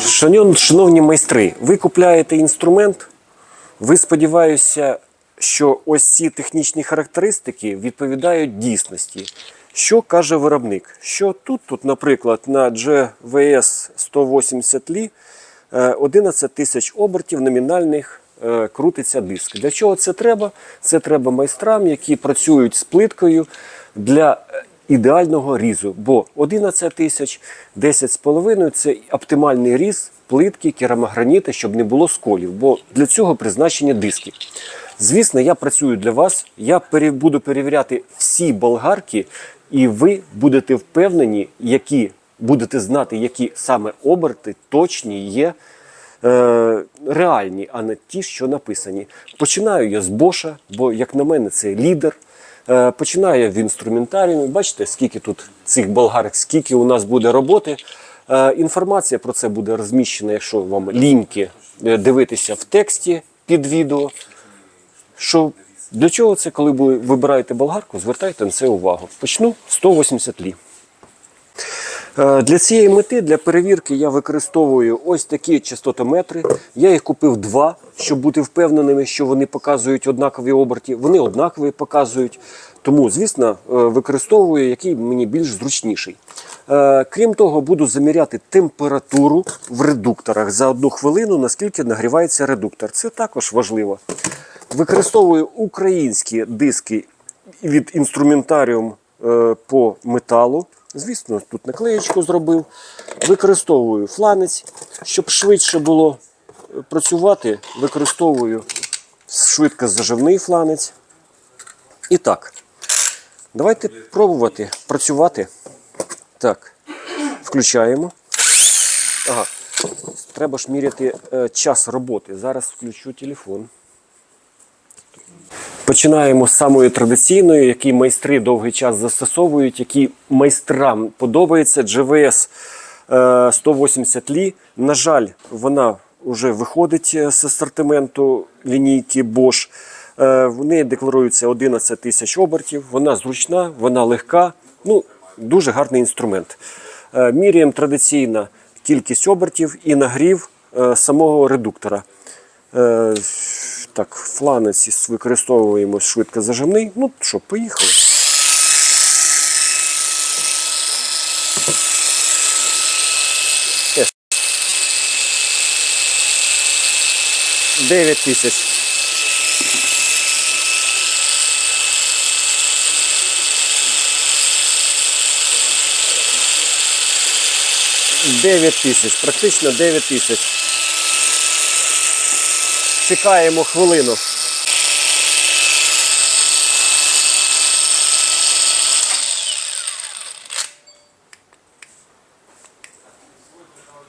Шановні, майстри, ви купляєте інструмент. Ви сподіваюся, що ось ці технічні характеристики відповідають дійсності. Що каже виробник? Що тут, тут наприклад, на GVS 180 Li е, 11 тисяч обертів номінальних е, крутиться диск. Для чого це треба? Це треба майстрам, які працюють з плиткою для е, ідеального різу. Бо 11 тисяч, 10,5 це оптимальний різ плитки, керамограніти, щоб не було сколів. Бо для цього призначені диски. Звісно, я працюю для вас. Я буду перевіряти всі болгарки, і ви будете впевнені, які будете знати, які саме оберти точні є е, реальні, а не ті, що написані. Починаю я з Боша, бо, як на мене, це лідер. Е, починаю я в інструментаріумі. Бачите, скільки тут цих болгарок, скільки у нас буде роботи. Е, інформація про це буде розміщена, якщо вам ліньки е, дивитися в тексті під відео. Що для чого це, коли ви вибираєте болгарку, звертайте на це увагу. Почну 180 лі. Е, Для цієї мети, для перевірки, я використовую ось такі частотометри. Я їх купив два, щоб бути впевненими, що вони показують однакові оберти. Вони однакові показують. Тому, звісно, е, використовую який мені більш зручніший. Е, Крім того, буду заміряти температуру в редукторах за одну хвилину, наскільки нагрівається редуктор. Це також важливо. Використовую українські диски від інструментаріум по металу. Звісно, тут наклеєчку зробив. Використовую фланець, щоб швидше було е, працювати. Використовую швидкозаживний фланець. І так, давайте пробувати працювати. Так, включаємо. Ага, треба ж міряти е, час роботи. Зараз включу телефон. Починаємо з самої традиційної, які майстри довгий час застосовують, які майстрам подобається. GVS е, 180 Li. На жаль, вона вже виходить е, з асортименту лінійки Bosch. Е, В неї декларується 11 тисяч обертів. Вона зручна, вона легка. Ну, дуже гарний інструмент. Е, Міряємо традиційно кількість обертів і нагрів е, самого редуктора. Е, Так, фланець використовуємо швидкозажимний. Ну що, поїхали. 9 тисяч. Дев'ять тисяч, практично 9 тисяч. Чекаємо хвилину.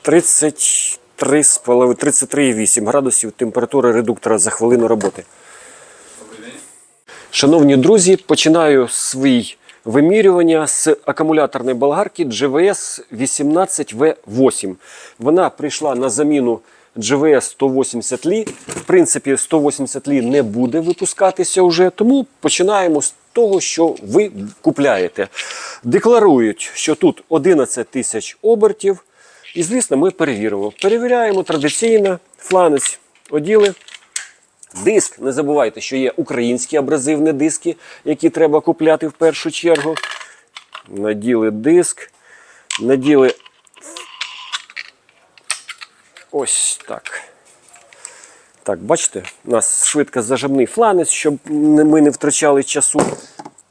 Тридцять три з половиною, 33,8 градусів температура редуктора за хвилину роботи. Шановні друзі, починаю свій вимірювання з акумуляторної болгарки GVS 18V8. Вона прийшла на заміну GVS 180 Li. В принципі, 180 Li не буде випускатися вже, тому починаємо з того, що ви купляєте. Декларують, що тут 11 тисяч обертів. І, звісно, ми перевіримо. Перевіряємо традиційно фланець оділи. Диск, не забувайте, що є українські абразивні диски, які треба купляти в першу чергу. Наділи диск, наділи ось так. Так, бачите, у нас швидко зажимний фланець, щоб ми не втрачали часу.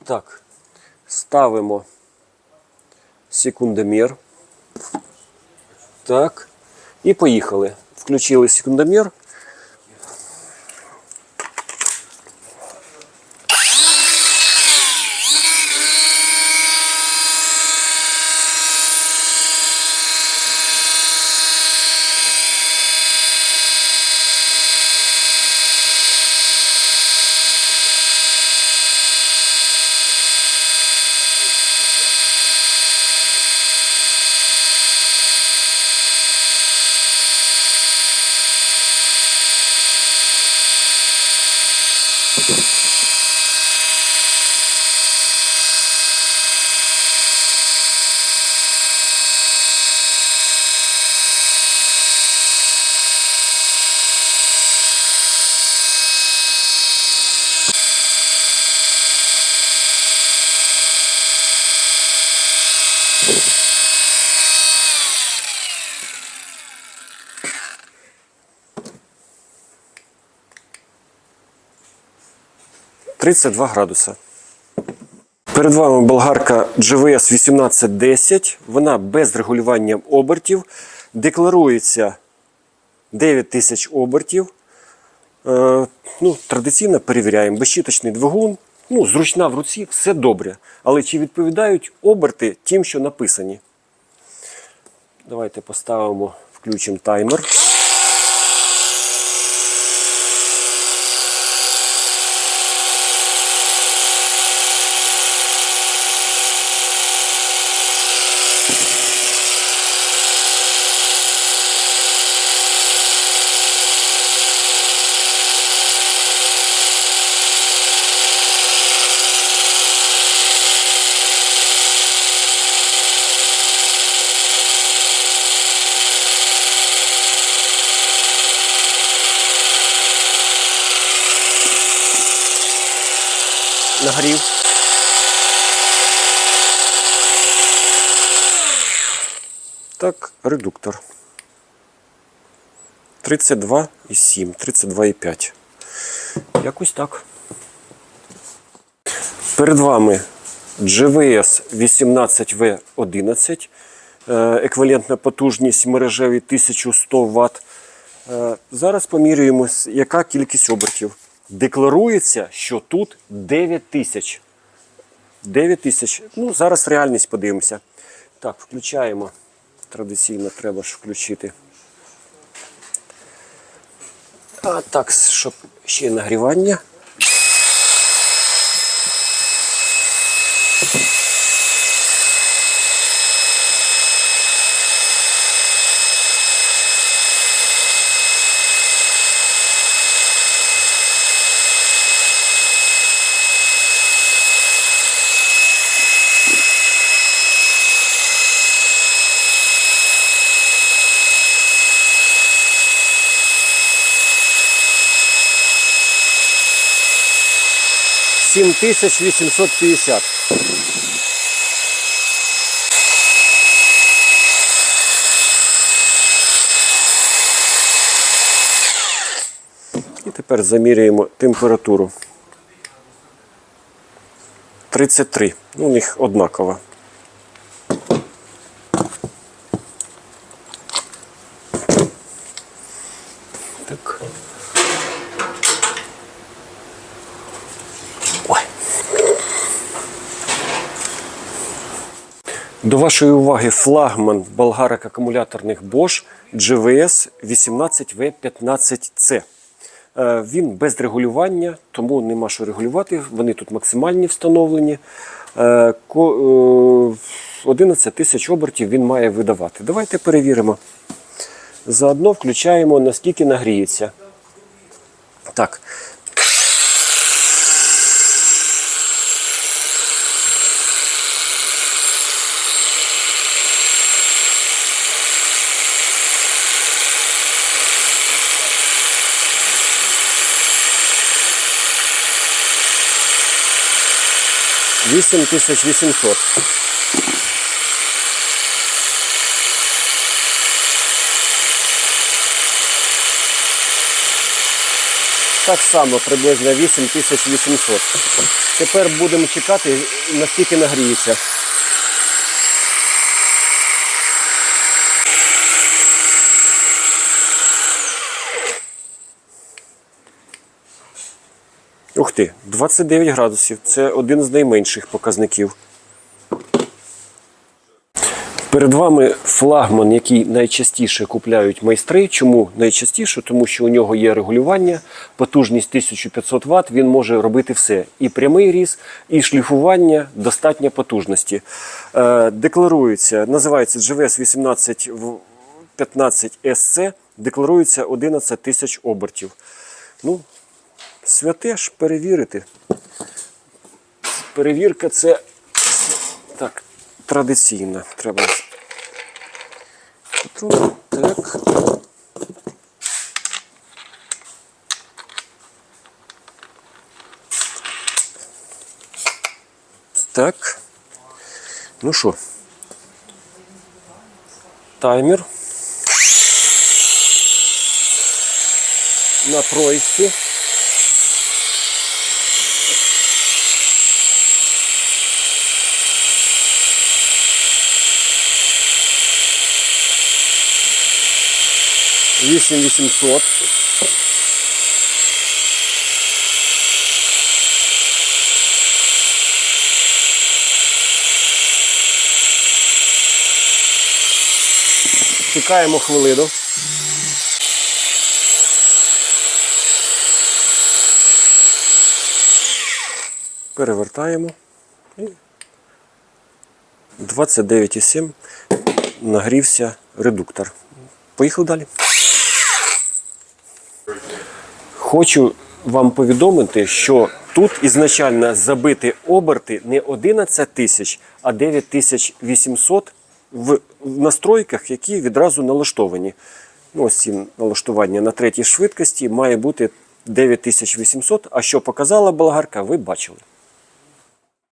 Так, ставимо секундомір. Так. І поїхали. Включили секундомір. 32 градуса. Перед вами болгарка GVS 1810. Вона без регулювання обертів. Декларується 9000 обертів. Е, ну, традиційно перевіряємо. Безщіточний двигун, ну, зручна в руці, все добре. Але чи відповідають оберти тим, що написані? Давайте поставимо, включимо таймер. Нагрів. Так, редуктор. 32,7, 32,5. Якось так. Перед вами GVS 18V11. е, Еквівалентна потужність мережеві 1100 Вт. Е, Зараз помірюємо, яка кількість обертів. Декларується, що тут 9 тисяч. 9 тисяч. Ну, зараз реальність подивимося. Так, включаємо. Традиційно треба ж включити. А так, щоб ще нагрівання. Сім тисяч вісімсот п'ятдесят. І тепер заміряємо температуру. 33. Ну, у них однакова. До вашої уваги флагман болгарок акумуляторних Bosch GVS 18V15C. Е, Він без регулювання, тому нема що регулювати. Вони тут максимальні встановлені. Е, ко- е, 11 тисяч обертів він має видавати. Давайте перевіримо. Заодно включаємо, наскільки нагріється. Так. Вісім тисяч вісімсот. Так само приблизно 8800. Тепер будемо чекати, наскільки нагріється. Ух ти, 29 градусів. Це один з найменших показників. Перед вами флагман, який найчастіше купляють майстри. Чому найчастіше? Тому що у нього є регулювання, потужність 1500 Вт, він може робити все. І прямий різ, і шліфування, достатньо потужності. Е, декларується, називається GVS 1815 SC, декларується 11 тисяч обертів. Ну, святе ж перевірити. Перевірка це так, традиційна. Треба. Так. Так. Ну що? Таймер. На проїзді. 8800. Чекаємо хвилину. Перевертаємо. І 29,7 нагрівся редуктор. Поїхали далі. Хочу вам повідомити, що тут ізначально забиті оберти не 11 тисяч, а 9800 в в настройках, які відразу налаштовані. Ну, ось ці налаштування на третій швидкості має бути 9800, а що показала болгарка, ви бачили.